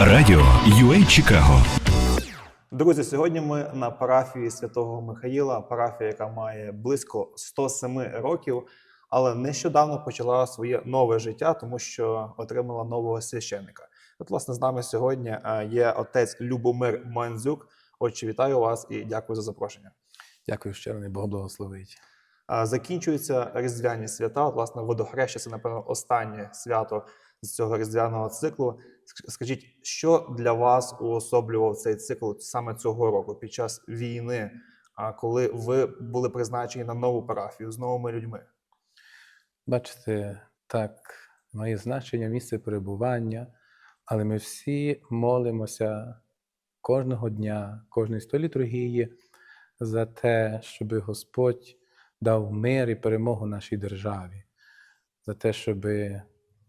Радіо UA Чикаго. Друзі, сьогодні ми на парафії святого Михаїла, парафія, яка має близько 107 років, але нещодавно почала своє нове життя, тому що отримала нового священника. От, власне, з нами сьогодні е, є отець Любомир Мандзюк. Отче, вітаю вас і дякую за запрошення. Дякую щиро, не Бог благословить. Закінчуються різдвяні свята. От, власне, водохреща це, напевно, останнє свято з цього різдвяного циклу. Скажіть, що для вас уособлював цей цикл саме цього року під час війни, коли ви були призначені на нову парафію з новими людьми? Бачите, так, має значення місце перебування, але ми всі молимося кожного дня, кожної сто літургії за те, щоб Господь дав мир і перемогу нашій державі, за те, щоб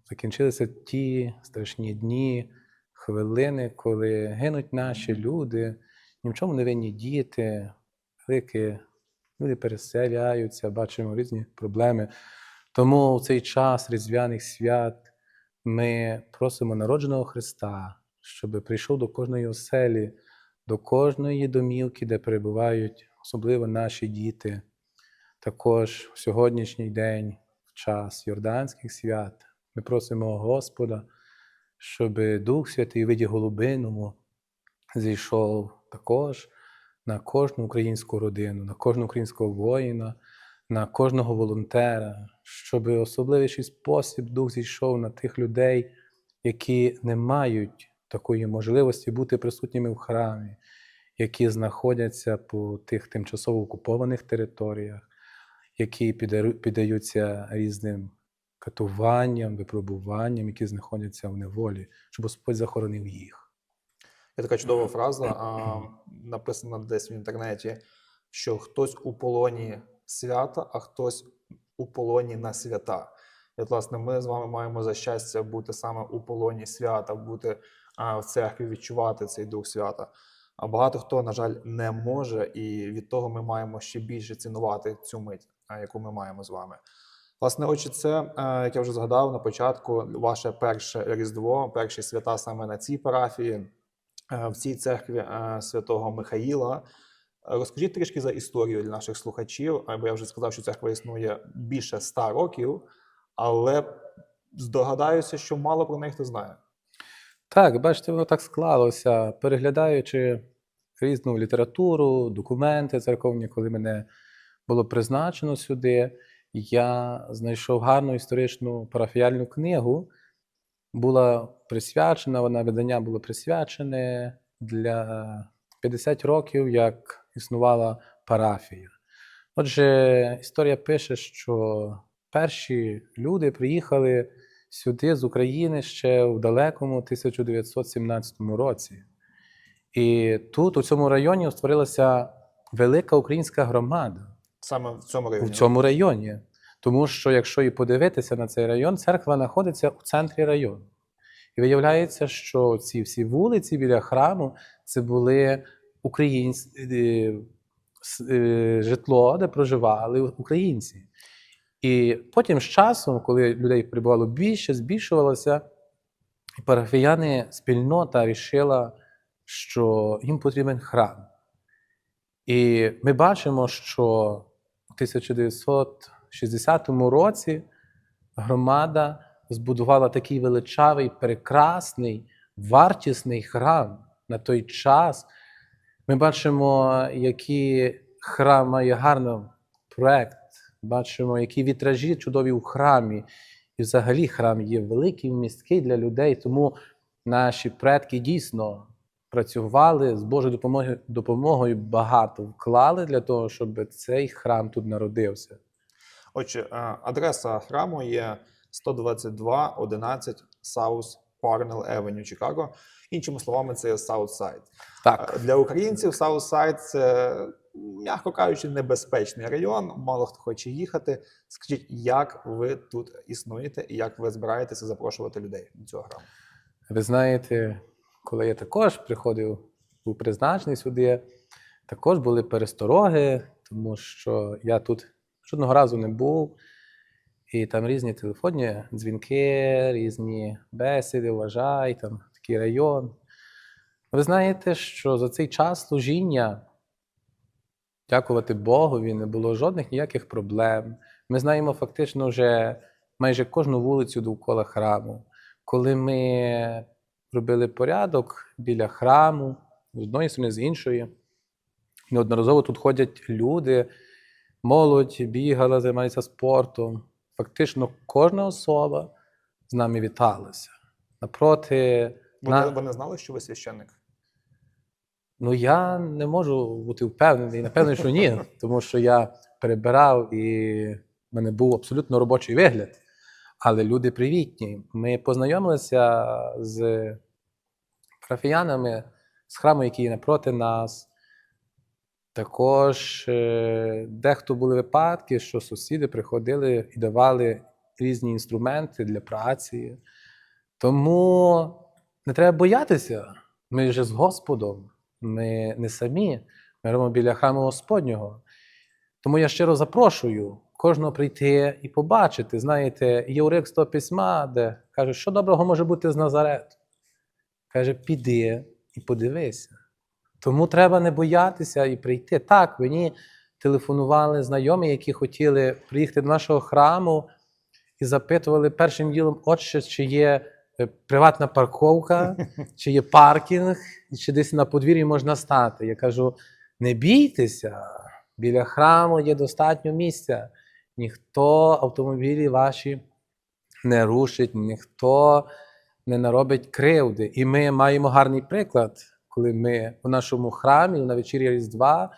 закінчилися ті страшні дні, хвилини, коли гинуть наші люди, ні в чому не винні діти, великі люди переселяються, бачимо різні проблеми. Тому в цей час різдвяних свят ми просимо народженого Христа, щоб прийшов до кожної оселі, до кожної домівки, де перебувають особливо наші діти. Також в сьогоднішній день, в час Йорданських свят, ми просимо Господа, щоб Дух Святий виді голубиному зійшов також на кожну українську родину, на кожного українського воїна, на кожного волонтера, щоб особливіший спосіб Дух зійшов на тих людей, які не мають такої можливості бути присутніми в храмі, які знаходяться по тих тимчасово окупованих територіях, які піддаються різним катуванням, випробуванням, які знаходяться в неволі, щоб Господь захоронив їх. Є така чудова фраза, а, написана десь в інтернеті, що хтось у полоні свята, а хтось у полоні на свята. І, власне, ми з вами маємо за щастя бути саме у полоні свята, бути а, в церкві, відчувати цей дух свята. А багато хто, на жаль, не може, і від того ми маємо ще більше цінувати цю мить, яку ми маємо з вами. Власне, отже, це, е, як я вже згадав на початку, ваше перше Різдво, перші свята саме на цій парафії, е, в цій церкві е, святого Михаїла. Розкажіть трішки за історію для наших слухачів, бо я вже сказав, що церква існує більше ста років, але здогадаюся, що мало про неї хто знає. Так, бачите, воно так склалося, переглядаючи різну літературу, документи церковні, коли мене було призначено сюди, я знайшов гарну історичну парафіяльну книгу. Була присвячена, вона видання було присвячене для 50 років, як існувала парафія. Отже, історія пише, що перші люди приїхали сюди з України ще в далекому 1917 році. І тут, у цьому районі, створилася велика українська громада Саме в цьому районі. у цьому районі. Тому що, якщо і подивитися на цей район, церква знаходиться у центрі району. І виявляється, що ці всі вулиці біля храму це були українські житло, де проживали українці. І потім з часом, коли людей прибувало більше, збільшувалося, парафіяни спільнота рішила, що їм потрібен храм. І ми бачимо, що у 1960 році громада збудувала такий величавий, прекрасний, вартісний храм на той час. Ми бачимо, який храм має гарний проект, бачимо, які вітражі чудові у храмі. І взагалі храм є великий, місткий для людей, тому наші предки дійсно працювали з Божою допомогою, допомогою багато вклали для того, щоб цей храм тут народився. Отже, е, адреса храму є 12211 South Parnell Avenue, Чикаго. Іншими словами, це є Southside. Так, Е, Для українців Southside – це, м'яко кажучи, небезпечний район. Мало хто хоче їхати. Скажіть, як ви тут існуєте і як ви збираєтеся запрошувати людей до цього храму? ви знаєте, коли я також приходив, був призначений сюди, також були перестороги, тому що я тут жодного разу не був. І там різні телефонні дзвінки, різні бесіди, вважай, там такий район. Ви знаєте, що за цей час служіння, дякувати Богові, не було жодних ніяких проблем. Ми знаємо фактично вже майже кожну вулицю довкола храму. Коли ми робили порядок біля храму, з одної сторони, з іншої, неодноразово тут ходять люди, молодь бігала, займається спортом. Фактично кожна особа з нами віталася. Напроти, Вони, на... вони знали, що ви священник? ну я не можу бути впевнений, напевно, що ні, тому що я перебирав і в мене був абсолютно робочий вигляд. Але люди привітні. Ми познайомилися з парафіянами з храму, який є напроти нас. Також е, дехто були випадки, що сусіди приходили і давали різні інструменти для праці. Тому не треба боятися. Ми вже з Господом, ми не самі, ми робимо біля храму Господнього. Тому я щиро запрошую кожного прийти і побачити. Знаєте, є уривк з того письма, де каже, що доброго може бути з Назарету. Каже, піди і подивися. Тому треба не боятися і прийти. Так, мені телефонували знайомі, які хотіли приїхати до нашого храму і запитували першим ділом, отче, чи є е, приватна парковка, чи є паркінг, чи десь на подвір'ї можна стати. Я кажу: не бійтеся, біля храму є достатньо місця. Ніхто автомобілі ваші не рушить, ніхто не наробить кривди. І ми маємо гарний приклад, коли ми у нашому храмі на вечір'я Різдва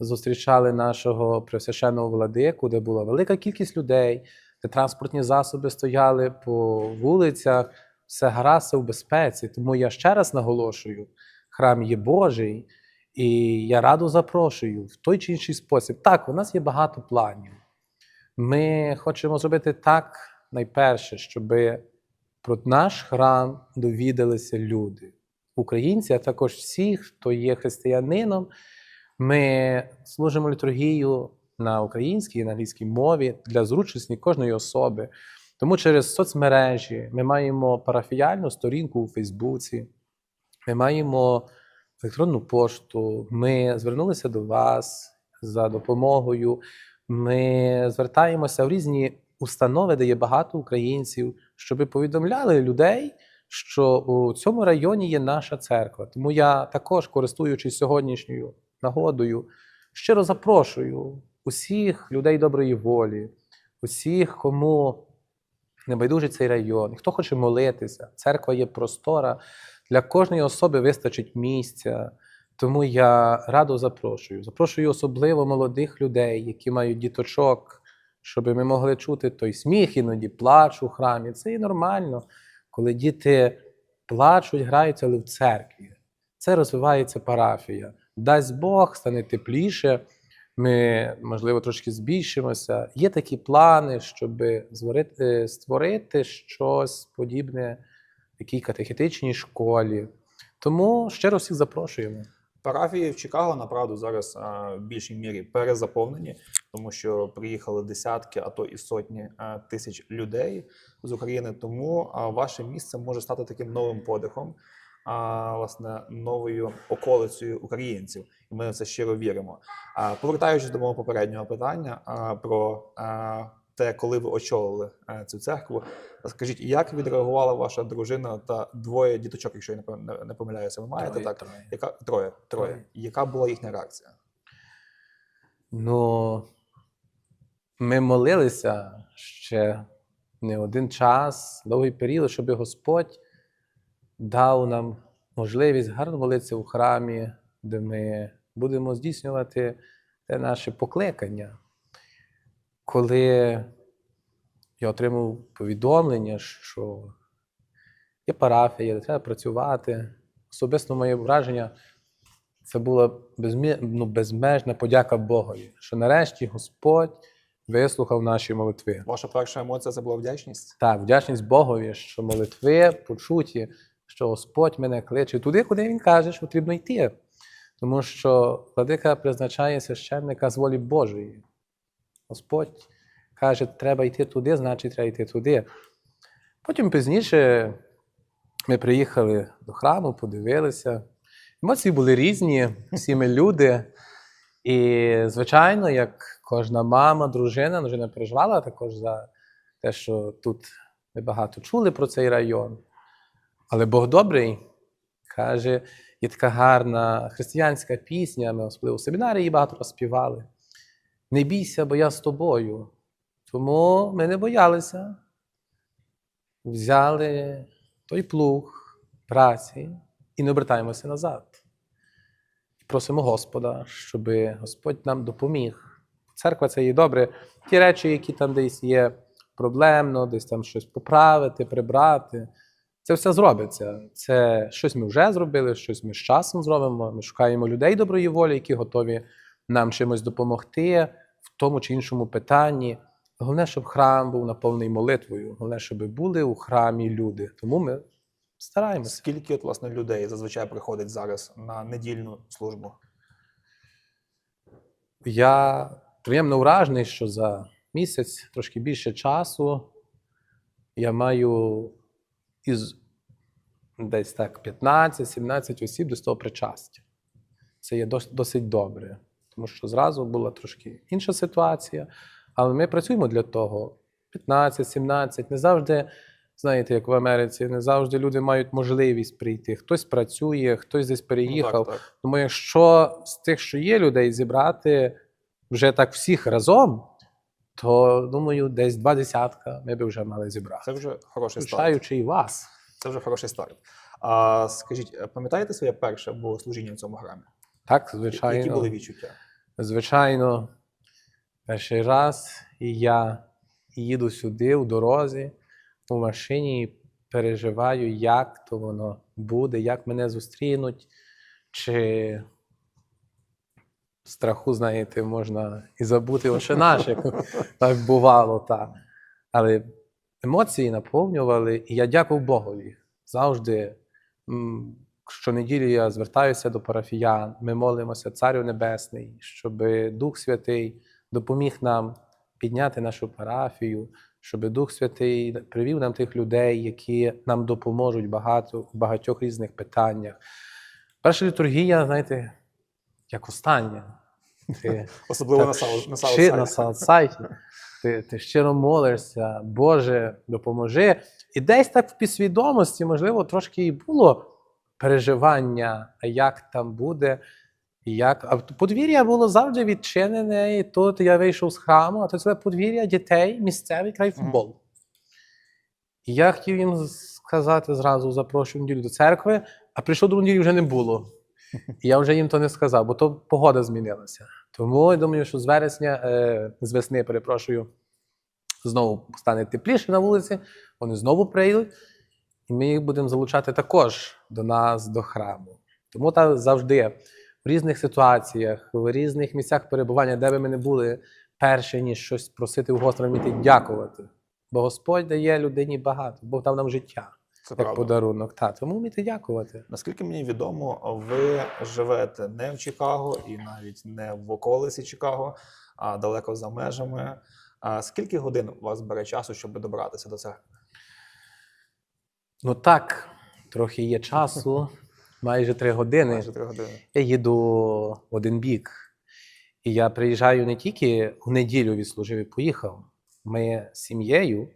зустрічали нашого пресвященного владику, де була велика кількість людей, де транспортні засоби стояли по вулицях, все гаразд, все в безпеці. Тому я ще раз наголошую: храм є Божий, і я радо запрошую в той чи інший спосіб. Так, у нас є багато планів. Ми хочемо зробити так, найперше, щоб про наш храм довідалися люди, українці, а також всі, хто є християнином. Ми служимо літургію на українській і на англійській мові для зручності кожної особи. Тому через соцмережі ми маємо парафіяльну сторінку у Фейсбуці, ми маємо електронну пошту, ми звернулися до вас за допомогою. Ми звертаємося в різні установи, де є багато українців, щоб повідомляли людей, що у цьому районі є наша церква. Тому я також, користуючись сьогоднішньою нагодою, щиро запрошую усіх людей доброї волі, усіх, кому не байдужий цей район, хто хоче молитися. Церква є простора, для кожної особи вистачить місця. Тому я радо запрошую. Запрошую особливо молодих людей, які мають діточок, щоб ми могли чути той сміх, іноді плач у храмі. Це і нормально, коли діти плачуть, граються, але в церкві. Це розвивається парафія. Дасть Бог, стане тепліше. Ми, можливо, трошки збільшимося. Є такі плани, щоб зворити- створити щось подібне в такій катехетичній школі. Тому щиро всіх запрошуємо. Парафії в Чикаго направду зараз а, в більшій мірі перезаповнені, тому що приїхали десятки, а то і сотні а, тисяч людей з України. Тому а, ваше місце може стати таким новим подихом, а, власне, новою околицею українців. І ми в це щиро віримо. А, повертаючись до мого попереднього питання а, про а, те, коли ви очолили а, цю церкву, скажіть, як відреагувала ваша дружина та двоє діточок, якщо я не пом- не- не помиляюся, ви маєте Троє, так? троє. Яка троє, троє. Троє. Яка була їхня реакція? Ну, ми молилися ще не один час, довгий період, щоб Господь дав нам можливість гарно молитися у храмі, де ми будемо здійснювати те наше покликання. Коли я отримав повідомлення, що є парафія, де треба працювати, особисто моє враження це була безмі... ну, безмежна подяка Богові, що нарешті Господь вислухав наші молитви. Ваша перша емоція це була вдячність? Так, вдячність Богові, що молитви почуті, що Господь мене кличе туди, куди Він каже, що потрібно йти. Тому що владика призначає священника з волі Божої. Господь каже, треба йти туди, значить, треба йти туди. Потім пізніше Ми приїхали до храму, подивилися. Емоції були різні, всі ми люди. І, звичайно, як кожна мама, дружина, дружина переживала також за те, що тут ми багато чули про цей район. Але Бог добрий каже, є така гарна християнська пісня, ми особливо в семінарі її багато розспівали. Не бійся, бо я з тобою. Тому ми не боялися. Взяли той плуг праці і не обертаємося назад. Просимо Господа, щоб Господь нам допоміг. Церква це є добре. Ті речі, які там десь є проблемно, десь там щось поправити, прибрати. Це все зробиться. Це щось ми вже зробили, щось ми з часом зробимо. Ми шукаємо людей доброї волі, які готові нам чимось допомогти в тому чи іншому питанні. Головне, щоб храм був наповнений молитвою. Головне, щоб були у храмі люди. Тому ми стараємося. Скільки от, власне, людей зазвичай приходить зараз на недільну службу? Я приємно вражений, що за місяць, трошки більше часу, я маю із десь так 15-17 осіб до того причастя. Це є досить добре, тому що зразу була трошки інша ситуація, але ми працюємо для того. 15-17, не завжди, знаєте, як в Америці, не завжди люди мають можливість прийти. Хтось працює, хтось десь переїхав. Ну, так, так. Тому якщо з тих, що є людей, зібрати вже так всіх разом, то думаю, десь два десятка ми б вже мали зібрати. Це вже хороший старт. Включаючи і вас. Це вже хороший старт. А скажіть, пам'ятаєте своє перше богослужіння в цьому храмі? Так, звичайно. Які були відчуття? Звичайно, перший раз і я їду сюди в дорозі, у машині, і переживаю, як то воно буде, як мене зустрінуть, чи страху, знаєте, можна і забути лише наш, як так бувало. Та. Але емоції наповнювали, і я дякував Богові. Завжди щонеділі я звертаюся до парафіян, ми молимося Царю Небесний, щоб Дух Святий допоміг нам підняти нашу парафію, щоб Дух Святий привів нам тих людей, які нам допоможуть багато в багатьох різних питаннях. Перша літургія, знаєте, як остання. Ти Особливо на так на Саутсайді. Саутсайді. Ти, ти щиро молишся, Боже, допоможи. І десь так в підсвідомості, можливо, трошки і було переживання, як там буде. І Як... А подвір'я було завжди відчинене, і тут я вийшов з храму, а то це подвір'я дітей, місцевий край футболу. І я хотів їм сказати зразу, запрошую неділю до церкви, а прийшов до неділі вже не було. І я вже їм то не сказав, бо то погода змінилася. Тому я думаю, що з вересня, е, з весни, перепрошую, знову стане тепліше на вулиці, вони знову прийдуть, і ми їх будемо залучати також до нас, до храму. Тому та завжди в різних ситуаціях, в різних місцях перебування, де би ми не були, перше, ніж щось просити у Господа, вміти дякувати. Бо Господь дає людині багато, Бог дав нам життя Це як правда. подарунок. Та, тому вміти дякувати. Наскільки мені відомо, ви живете не в Чикаго і навіть не в околиці Чикаго, а далеко за межами. А скільки годин у вас бере часу, щоб добратися до церкви? Ну так, трохи є часу, майже три години. Майже три години. Я їду в один бік. І я приїжджаю не тільки в неділю відслужив і поїхав. Ми з сім'єю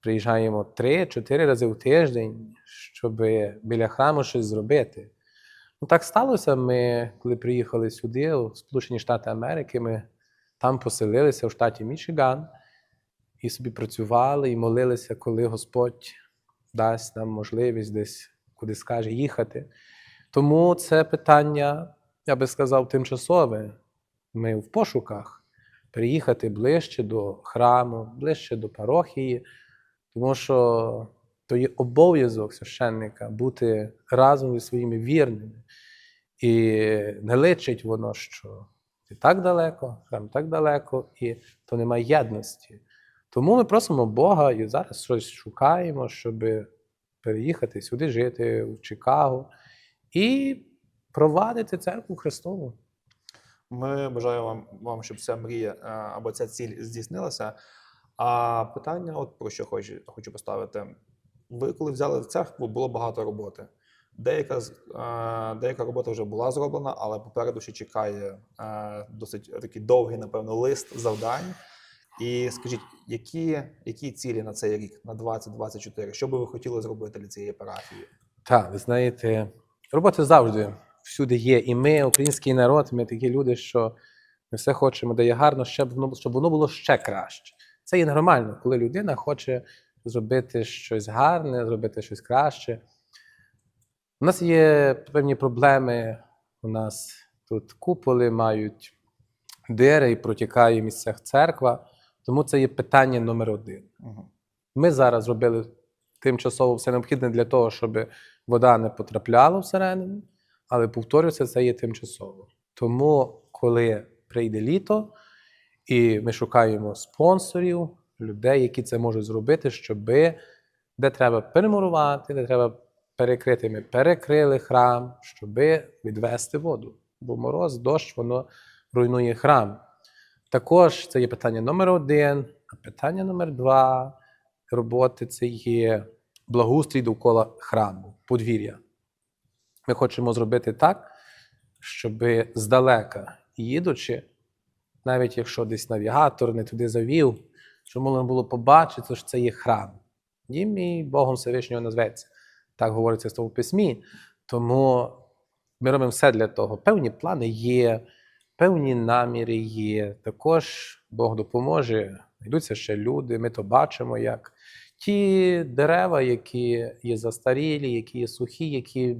приїжджаємо три-чотири рази в тиждень, щоб біля храму щось зробити. Ну так сталося. Ми, коли приїхали сюди, у Сполучені Штати Америки, ми там поселилися в штаті Мічиган і собі працювали і молилися, коли Господь дасть нам можливість десь куди скаже їхати. Тому це питання, я би сказав, тимчасове. Ми в пошуках приїхати ближче до храму, ближче до парохії, тому що то є обов'язок священника бути разом зі своїми вірними. І не личить воно, що ти так далеко, храм так далеко, і то немає єдності. Тому ми просимо Бога і зараз щось шукаємо, щоб переїхати сюди жити, в Чикаго, і провадити церкву Христову. Ми бажаємо вам, вам, щоб ця мрія е, або ця ціль здійснилася. А питання, от про що хочу, хочу поставити. ви коли взяли в церкву, було багато роботи. Деяка, е, деяка робота вже була зроблена, але попереду ще чекає е, досить такий довгий, напевно, лист завдань. І скажіть, які, які цілі на цей рік, на 2024? Що би ви хотіли зробити для цієї парафії? Так, ви знаєте, роботи завжди всюди є. І ми, український народ, ми такі люди, що ми все хочемо, де є гарно, щоб воно, щоб воно було ще краще. Це є нормально, коли людина хоче зробити щось гарне, зробити щось краще. У нас є певні проблеми. У нас тут куполи мають дири і протікає в місцях церква. Тому це є питання номер один. Угу. Ми зараз зробили тимчасово все необхідне для того, щоб вода не потрапляла всередину, але повторюся, це є тимчасово. Тому, коли прийде літо, і ми шукаємо спонсорів, людей, які це можуть зробити, щоб де треба перемурувати, де треба перекрити, ми перекрили храм, щоб відвести воду. Бо мороз, дощ, воно руйнує храм. Також це є питання номер один, а питання номер два роботи це є благоустрій довкола храму, подвір'я. Ми хочемо зробити так, щоб здалека їдучи, навіть якщо десь навігатор не туди завів, щоб можна було побачити, що це є храм. Дім мій Богом Всевишнього назветься. Так говориться в письмі. Тому ми робимо все для того. Певні плани є, певні наміри є. Також Бог допоможе. Йдуться ще люди, ми то бачимо, як ті дерева, які є застарілі, які є сухі, які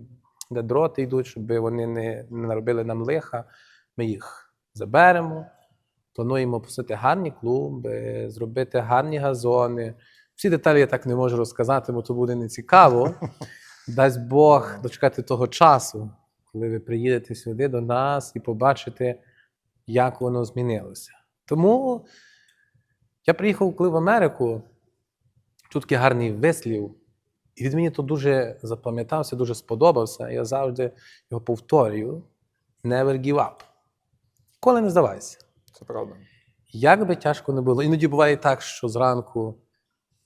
де дроти йдуть, щоб вони не, наробили нам лиха, ми їх заберемо. Плануємо посити гарні клумби, зробити гарні газони. Всі деталі я так не можу розказати, бо то буде нецікаво. Дасть Бог дочекати того часу, коли ви приїдете сюди до нас і побачите, як воно змінилося. Тому я приїхав коли в Америку, тут такий гарний вислів, і від мені то дуже запам'ятався, дуже сподобався. Я завжди його повторюю: never give up. Коли не здавайся. Це правда. Як би тяжко не було. Іноді буває так, що зранку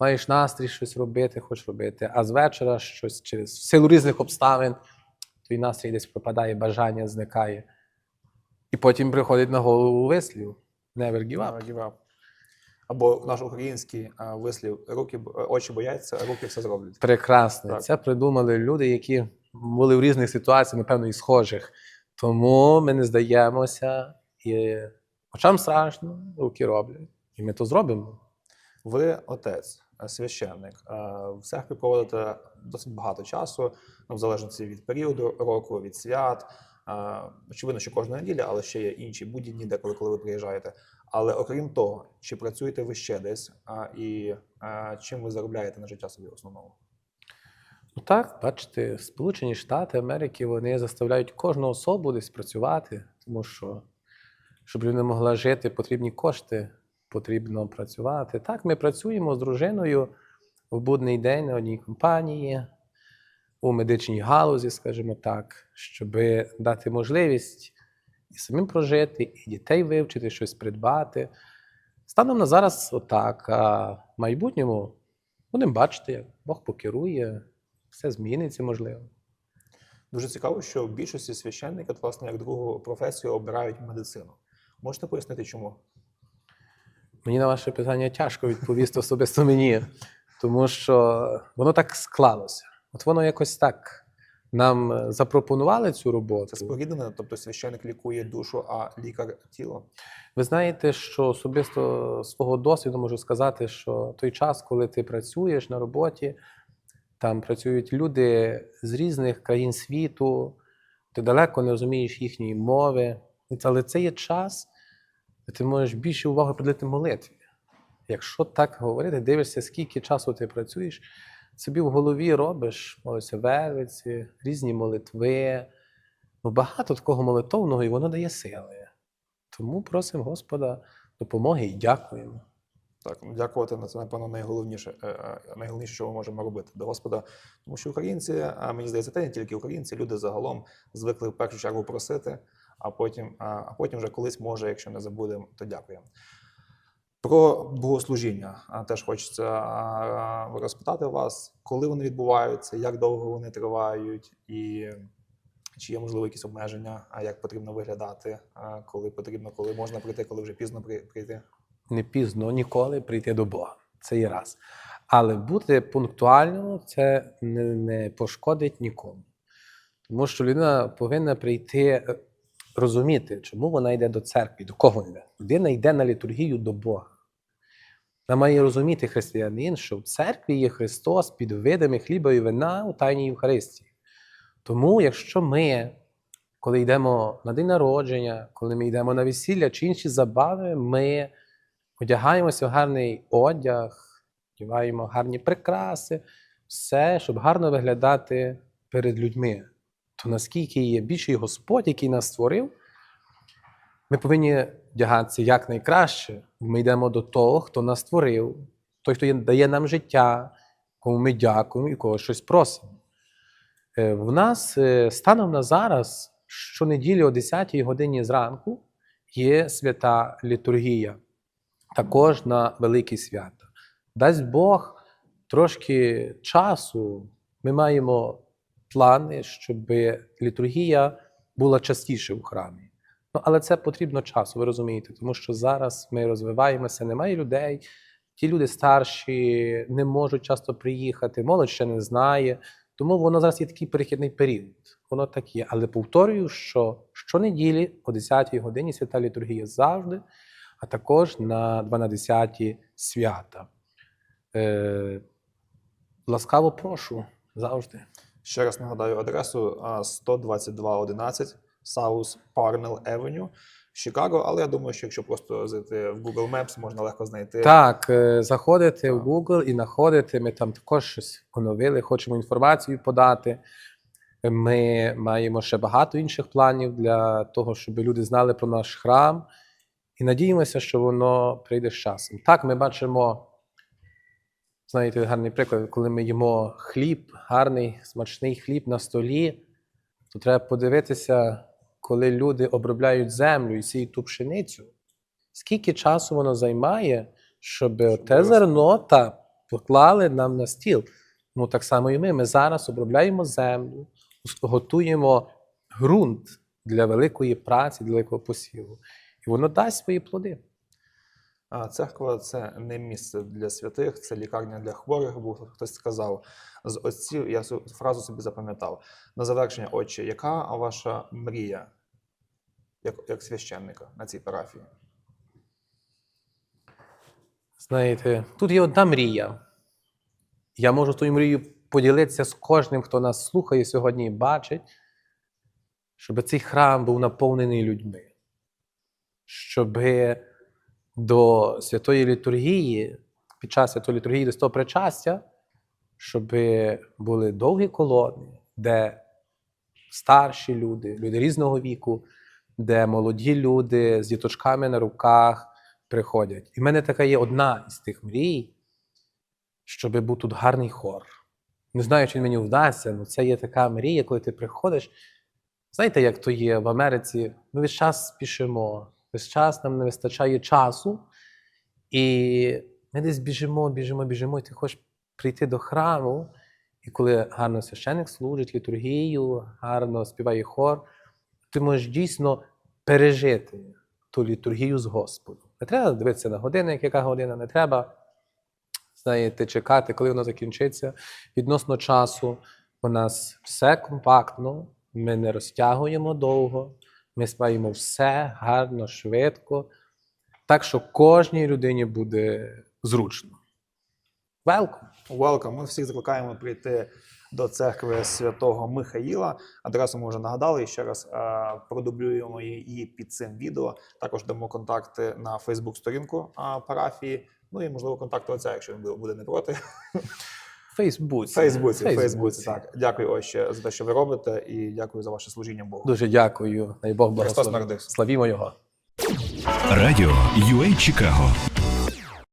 маєш настрій щось робити, хочеш робити, а з вечора щось через силу різних обставин, твій настрій десь пропадає, бажання зникає. І потім приходить на голову вислів Never give up. Never give up. Або наш український а, вислів руки очі бояться, а руки все зроблять. Прекрасно. Так. Це придумали люди, які були в різних ситуаціях, напевно, і схожих. Тому ми не здаємося, і очам страшно, руки роблять. І ми то зробимо. Ви отець, священник. В церкві проводите досить багато часу, ну, в залежності від періоду року, від свят. Очевидно, що кожна неділя, але ще є інші будні дні, деколи, коли ви приїжджаєте. Але окрім того, чи працюєте ви ще десь, і чим ви заробляєте на життя собі в основному? Ну так, бачите, Сполучені Штати Америки вони заставляють кожну особу десь працювати, тому що, щоб людина могла жити, потрібні кошти, потрібно працювати. Так, ми працюємо з дружиною в будний день на одній компанії, у медичній галузі, скажімо так, щоб дати можливість і самим прожити, і дітей вивчити, щось придбати. Станом на зараз отак, а в майбутньому будемо бачити, як Бог покерує, все зміниться, можливо. Дуже цікаво, що в більшості священники, от, власне, як другу професію обирають медицину. Можете пояснити, чому? Мені на ваше питання тяжко відповісти особисто мені, тому що воно так склалося. От воно якось так. Нам е, запропонували цю роботу. Це споріднене, тобто священник лікує душу, а лікар тіло. Ви знаєте, що особисто свого досвіду можу сказати, що той час, коли ти працюєш на роботі, там працюють люди з різних країн світу, ти далеко не розумієш їхньої мови, але це є час, де ти можеш більше уваги приділити молитві. Якщо так говорити, дивишся, скільки часу ти працюєш, собі в голові робиш, молишся вервиці, різні молитви. Ну, багато такого молитовного, і воно дає сили. Тому просимо Господа допомоги і дякуємо. Так, ну, дякувати на це, напевно, найголовніше, е, е, найголовніше, що ми можемо робити до Господа. Тому що українці, а мені здається, те не тільки українці, люди загалом звикли в першу чергу просити, а потім, а потім вже колись може, якщо не забудемо, то дякуємо. Про богослужіння теж хочеться розпитати вас, коли вони відбуваються, як довго вони тривають, і чи є можливо якісь обмеження, а як потрібно виглядати, коли потрібно, коли можна прийти, коли вже пізно прийти. Не пізно ніколи прийти до Бога. Це є раз. Але бути пунктуальним це не, не пошкодить нікому. Тому що людина повинна прийти, е, розуміти, чому вона йде до церкви, до кого йде. Людина йде на літургію до Бога. Вона має розуміти християнин, що в церкві є Христос під видами хліба і вина у Тайній Євхаристії. Тому, якщо ми, коли йдемо на день народження, коли ми йдемо на весілля чи інші забави, ми одягаємося в гарний одяг, одягаємо гарні прикраси, все, щоб гарно виглядати перед людьми. То наскільки є більший Господь, який нас створив, ми повинні вдягатися якнайкраще. Ми йдемо до того, хто нас створив, той, хто дає нам життя, кому ми дякуємо і кого щось просимо. Е, В нас е, станом на зараз, щонеділі о 10-й годині зранку, є свята літургія, також на великі свята. Дасть Бог трошки часу, ми маємо плани, щоб літургія була частіше у храмі. Ну, але це потрібно часу, ви розумієте, тому що зараз ми розвиваємося, немає людей. Ті люди старші не можуть часто приїхати, молодь ще не знає. Тому воно зараз є такий перехідний період. Воно так є. Але повторюю, що щонеділі о 10-й годині свята літургія завжди, а також на 12 свята. Е, ласкаво прошу завжди. Ще раз нагадаю адресу а, 12211 South Parnell Avenue, Чикаго. Але я думаю, що якщо просто зайти в Google Maps, можна легко знайти. Так, е, заходите в Google і знаходите. Ми там також щось оновили, хочемо інформацію подати. Ми маємо ще багато інших планів для того, щоб люди знали про наш храм. І надіємося, що воно прийде з часом. Так, ми бачимо, знаєте, гарний приклад, коли ми їмо хліб, гарний, смачний хліб на столі, то треба подивитися, коли люди обробляють землю і сіють ту пшеницю, скільки часу воно займає, щоб те вирости. зерно та поклали нам на стіл. Ну так само і ми. Ми зараз обробляємо землю, готуємо ґрунт для великої праці, для великого посіву. І воно дасть свої плоди. А церква це не місце для святих, це лікарня для хворих. Бо хтось сказав з отців. Я цю фразу собі запам'ятав. На завершення, отче, яка ваша мрія як, як священника на цій парафії? Знаєте, тут є одна мрія. Я можу тою мрією поділитися з кожним, хто нас слухає сьогодні і бачить, щоб цей храм був наповнений людьми, щоб до святої літургії, під час святої літургії до того причастя, щоб були довгі колони, де старші люди, люди різного віку, де молоді люди з діточками на руках приходять. І в мене така є одна із тих мрій, щоб був тут гарний хор. Не знаю, чи мені вдасться, але це є така мрія, коли ти приходиш. Знаєте, як то є в Америці? Ми весь час спішимо, весь час нам не вистачає часу, і ми десь біжимо, біжимо, біжимо, і ти хочеш прийти до храму, і коли гарно священик служить літургію, гарно співає хор, ти можеш дійсно пережити ту літургію з Господом. Не треба дивитися на годинник, яка година, не треба знаєте, чекати, коли воно закінчиться. Відносно часу у нас все компактно, ми не розтягуємо довго, ми спаємо все гарно, швидко, так що кожній людині буде зручно. Велком! Welcome. Ми всіх закликаємо прийти до церкви святого Михаїла. Адресу ми вже нагадали і ще раз е, продублюємо її під цим відео. Також дамо контакти на Фейсбук-сторінку е, парафії. Ну і можливо контакти отця, якщо він буде не проти. Фейсбуці. Фейсбуці, Фейсбуці. Так, дякую ось ще за те, що ви робите, і дякую за ваше служіння Богу. Дуже дякую. Най Бог Христос Славімо Його. Радіо UA Чикаго